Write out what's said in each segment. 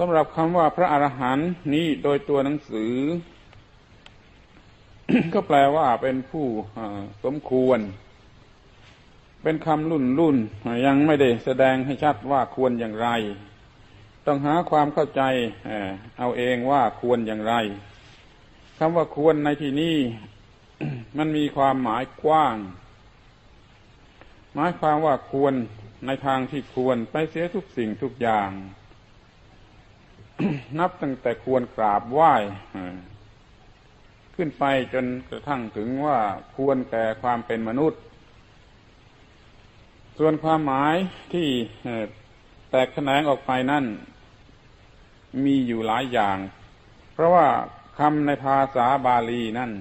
สำหรับคำว่าพระอรหันต์นี้โดยตัวหนังสือ ก็แปลว่าเป็นผู้สมควร เป็นคำรุ่นรุ่นยังไม่ได้แสดงให้ชัดว่าควรอย่างไร ต้องหาความเข้าใจเอาเองว่าควรอย่างไรคำว่าควรในที่นี้มันมีความหมายกว้าง หมายความว่าควรในทางที่ควรไปเสียทุกสิ่งทุกอย่าง นับตั้งแต่ควรกราบไหว้ขึ้นไปจนกระทั่งถึงว่าควรแก่ความเป็นมนุษย์ ส่วนความหมายที่แตกแขนงออกไปนั่น มีอยู่หลายอย่าง เพราะว่าคำในภาษาบาลีนั่น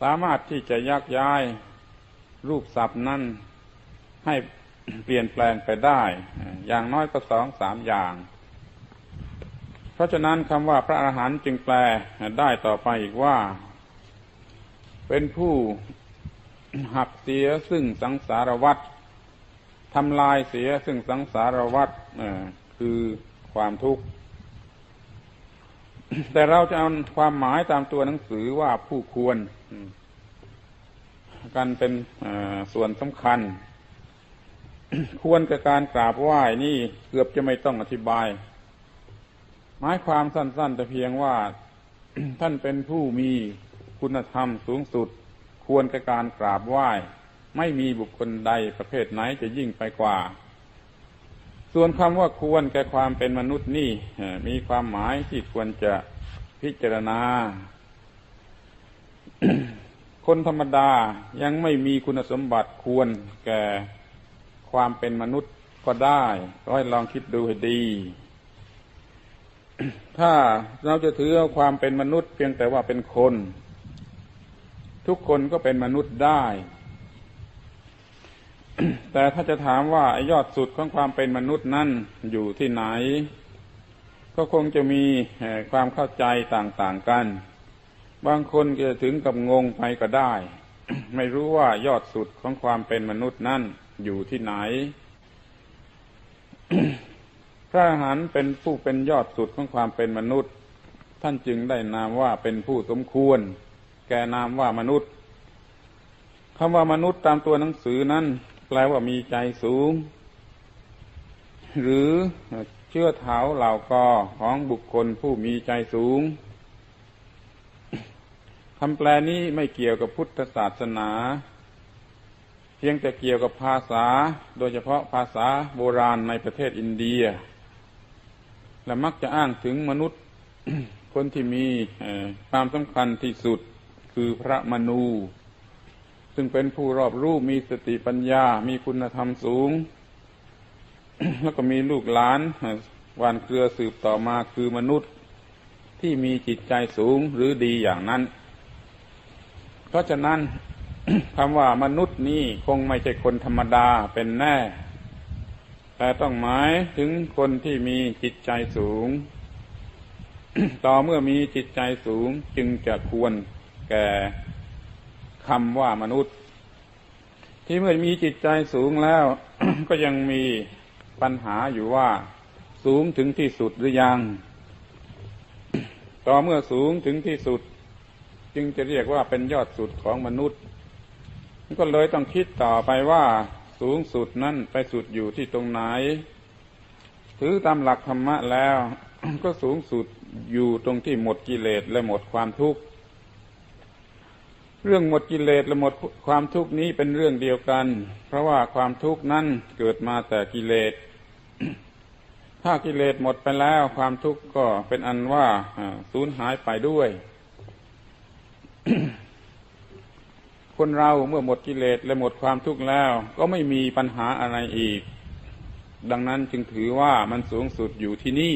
สามารถที่จะยักย้ายรูปศัพท์นั่นให้เปลี่ยนแปลงไปได้ อย่างน้อยก็สองสามอย่าง เพราะฉะนั้นคำว่าพระอรหันต์จึงแปลได้ต่อไปอีกว่า เป็นผู้หักเสียซึ่งสังสารวัฏทำลายเสียซึ่งสังสารวัฏคือความทุกข์ แต่เราจะเอาความหมายตามตัวหนังสือว่าผู้ควร กันเป็นส่วนสำคัญ ควรกับการกราบไหว้นี่เกือบจะไม่ต้องอธิบาย มายความสั้นๆแต่เพียงว่าท่านเป็นผู้มีคุณธรรมสูงสุด ควรกับการกราบไหว้ ไม่มีบุคคลใดประเภทไหนจะยิ่งไปกว่า ส่วนคำว่าควรแก่ความเป็นมนุษย์นี่มีความหมายที่ควรจะพิจารณา คนธรรมดายังไม่มีคุณสมบัติควรแก่ความเป็นมนุษย์ก็ได้ก็ให้ลองคิดดูให้ดี ถ้าเราจะถือเอาความเป็นมนุษย์ เพียงแต่ว่าเป็นคน ทุกคนก็เป็นมนุษย์ได้ แต่ถ้าจะถามว่ายอดสุดของความเป็นมนุษย์นั่นอยู่ที่ไหน ก็คงจะมีความเข้าใจต่างๆกัน บางคนจะถึงกับงงไปก็ได้ ไม่รู้ว่ายอดสุดของความเป็นมนุษย์นั่นอยู่ที่ไหน ระอรหันต์เป็นผู้เป็นยอดสุดของความเป็นมนุษย์ ท่านจึงได้นามว่าเป็นผู้สมควร แก่นามว่ามนุษย์คำว่ามนุษย์ตามตัวหนังสือนั้น แปลว่ามีใจสูง หรือเชื่อเท้าเหล่ากอของบุคคลผู้มีใจสูงคำแปลนี้ไม่เกี่ยวกับพุทธศาสนา เพียงแต่เกี่ยวกับภาษา โดยเฉพาะภาษาโบราณในประเทศอินเดีย และมักจะอ้างถึงมนุษย์คนที่มีความสำคัญที่สุดคือพระมนู ซึ่งเป็นผู้รอบรู้มีสติปัญญา มีคุณธรรมสูง แล้วก็มีลูกหลานวานเกลือสืบต่อมาคือมนุษย์ที่มีจิตใจสูงหรือดีอย่างนั้น เพราะฉะนั้นคำว่ามนุษย์นี้คงไม่ใช่คนธรรมดาเป็นแน่ แต่ต้องหมายถึงคนที่มีจิตใจสูง ต่อเมื่อมีจิตใจสูงจึงจะควรแก่คำว่ามนุษย์ ที่เมื่อมีจิตใจสูงแล้ว ก็ยังมีปัญหาอยู่ว่า สูงถึงที่สุดหรือยัง ต่อเมื่อสูงถึงที่สุด จึงจะเรียกว่าเป็นยอดสุดของมนุษย์ก็เลยต้องคิดต่อไปว่า สูงสุดนั้นไปสุดอยู่ที่ตรงไหน ถือตามหลักธรรมะแล้ว ก็สูงสุดอยู่ตรงที่หมดกิเลสและหมดความทุกข์ เรื่องหมดกิเลสและหมดความทุกข์นี้เป็นเรื่องเดียวกัน เพราะว่าความทุกข์นั้นเกิดมาแต่กิเลส ถ้ากิเลสหมดไปแล้ว ความทุกข์ก็เป็นอันว่าสูญหายไปด้วย คนเราเมื่อหมดกิเลสและหมดความทุกข์แล้ว ก็ไม่มีปัญหาอะไรอีก ดังนั้นจึงถือว่ามันสูงสุดอยู่ที่นี่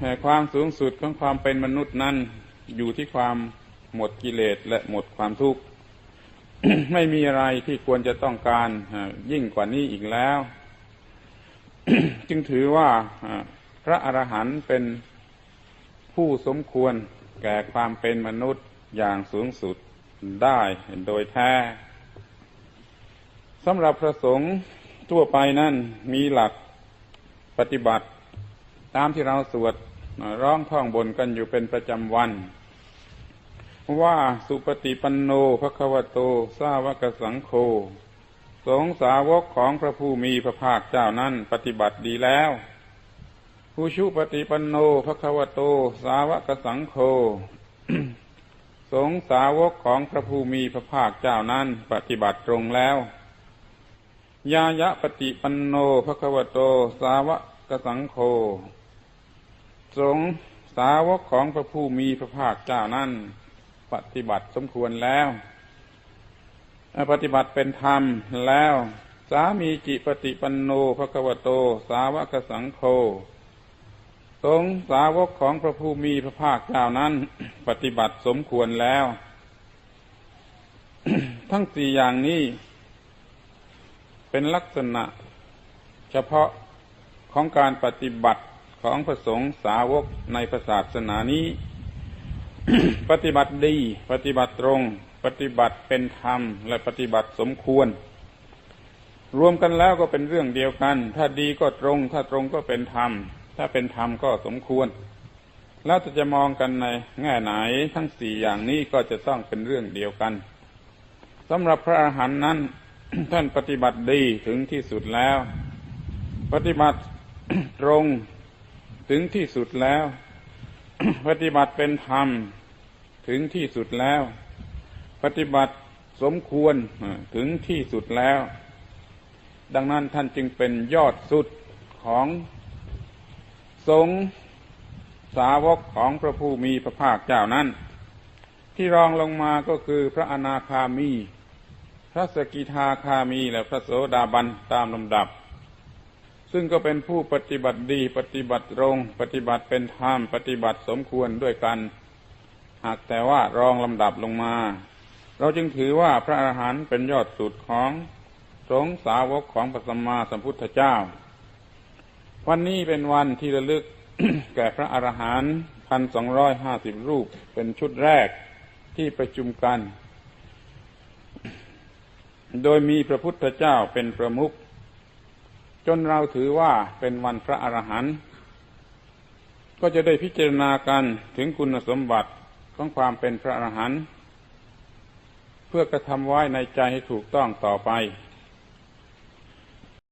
แต่ความสูงสุดของความเป็นมนุษย์นั้น อยู่ที่ความหมดกิเลสและหมดความทุกข์ไม่มีอะไรที่ควรจะต้องการยิ่งกว่านี้อีกแล้ว จึงถือว่าพระอรหันต์เป็นผู้สมควรแก่ความเป็นมนุษย์อย่างสูงสุด ได้โดยแท้สำหรับพระสงฆ์ทั่วไปนั้นมีหลักปฏิบัติ ตามที่เราสวดร้องท่องบนกันอยู่เป็นประจำวัน ว่าสุปฏิปันโนภควโตสาวกสังโฆสงสาวกของพระผู้มีพระภาคเจ้านั้นปฏิบัติดีแล้วผู้ชุปฏิปันโนภควโต สาวกสังโฆ สงสาวกของพระผู้มีพระภาคเจ้านั้นปฏิบัติตรงแล้ว ยายะปฏิปันโนภควโต สาวกสังโฆสงสาวกของพระผู้มีพระภาคเจ้านั้นปฏิบัติสมควรแล้ว ปฏิบัติเป็นธรรมแล้ว สามีจิปฏิปันโนภควโต สาวกสังโฆ งสาวกของพระผู้มีพระภาคเจ้านั้น ปฏิบัติสมควรแล้ว ทั้งสี่อย่างนี้ เป็นลักษณะ เฉพาะของการปฏิบัติของพระสงฆ์สาวกในศาสนานี้ ปฏิบัติดี ปฏิบัติตรง ปฏิบัติเป็นธรรม และปฏิบัติสมควร รวมกันแล้วก็เป็นเรื่องเดียวกัน ถ้าดีก็ตรง ถ้าตรงก็เป็นธรรม ถ้าเป็นธรรมก็สมควร แล้วจะมองกันในแง่ไหนทั้งสี่อย่างนี้ก็จะต้องเป็นเรื่องเดียวกันสำหรับพระอาหารหันต์นั้น ท่านปฏิบัติดีถึงที่สุดแล้ว ปฏิบัติตรงถึงที่สุดแล้ว ปฏิบัติเป็นธรรมถึงที่สุดแล้ว ปฏิบัติสมควรถึงที่สุดแล้ว ดังนั้นท่านจึงเป็นยอดสุดของ สงสาวกของพระผู้มีพระภาคเจ้านั้น ที่รองลงมาก็คือพระอนาคามี พระสกิทาคามีและพระโสดาบันตามลำดับ ซึ่งก็เป็นผู้ปฏิบัติดีปฏิบัติตรง ปฏิบัติเป็นธรรมปฏิบัติสมควรด้วยกัน หากแต่ว่ารองลำดับลงมา เราจึงถือว่าพระอาหารหันต์เป็นยอดสุดของสงสาวกของพระสัมมาสัมพุทธเจ้า วันนี้เป็นวันที่ระลึกแก่พระอรหันต์พันสองร้อยห้าสิบรูปเป็นชุดแรกที่ประชุมกัน โดยมีพระพุทธเจ้าเป็นประมุขจนเราถือว่าเป็นวันพระอรหันต์ก็จะได้พิจารณากันถึงคุณสมบัติของความเป็นพระอรหันต์เพื่อกระทำไว้ในใจให้ถูกต้องต่อไป